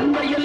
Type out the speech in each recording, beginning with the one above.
வந்தான்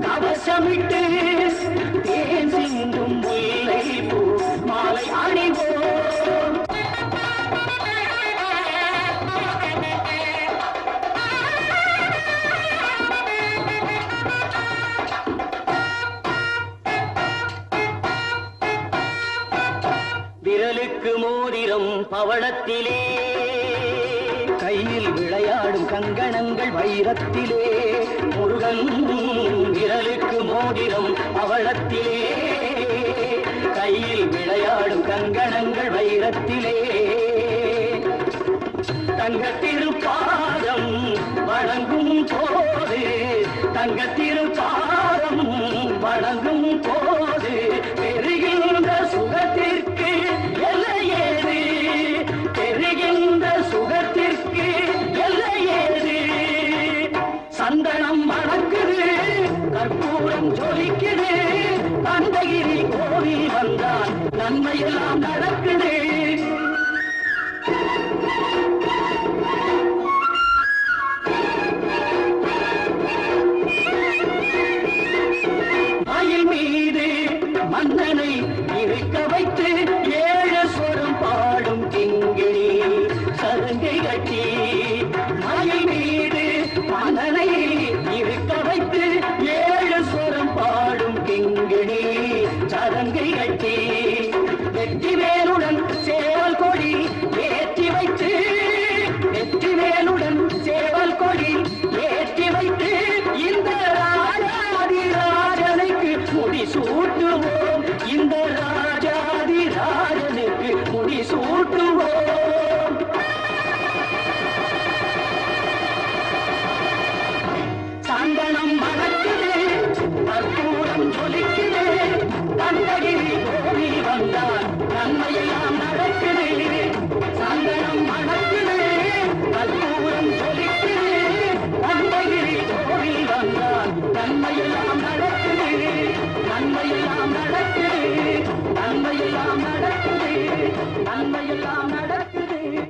கவசமிட்டு தேன் சிந்தும் முல்லை பூ மாலை அணிவோ. விரலுக்கு மோதிரம் பவளத்திலே விளையாடும் கங்கணங்கள் வைரத்திலே. முருகன் விரலுக்கு மோதிரம் அவளத்திலே கையில் விளையாடும் கங்கணங்கள் வைரத்திலே. தங்கத்திருப்பாதம் வழங்கும் போது தங்கத்திருப்பாதம் கற்பூரம் ஜொலிக்குது தந்தகிரி கோவில் வந்தான் நன்மையெல்லாம் நடக்குது. மயில் மீது மன்னனை இருக்க வைத்து ஏழு சொரம் பாடும் கிங்கிணி சருங்கை கட்டி மயில் மீது மன்னனை சரங்கை கட்டி வெற்றி வேலுடன் சேவல் கொடி ஏற்றி வைத்து வெற்றி வேலுடன் சேவல் கொடி ஏற்றி வைத்து இந்த ராஜாதி ராஜனுக்கு முடி சூட்டுவோம் இந்த ராஜாதி ராஜனுக்கு முடி சூட்டுவோம் மணக்குது கற்பூரம் நன்மையெல்லாம் நடக்குது நன்மையெல்லாம் நடக்குது நன்மையெல்லாம்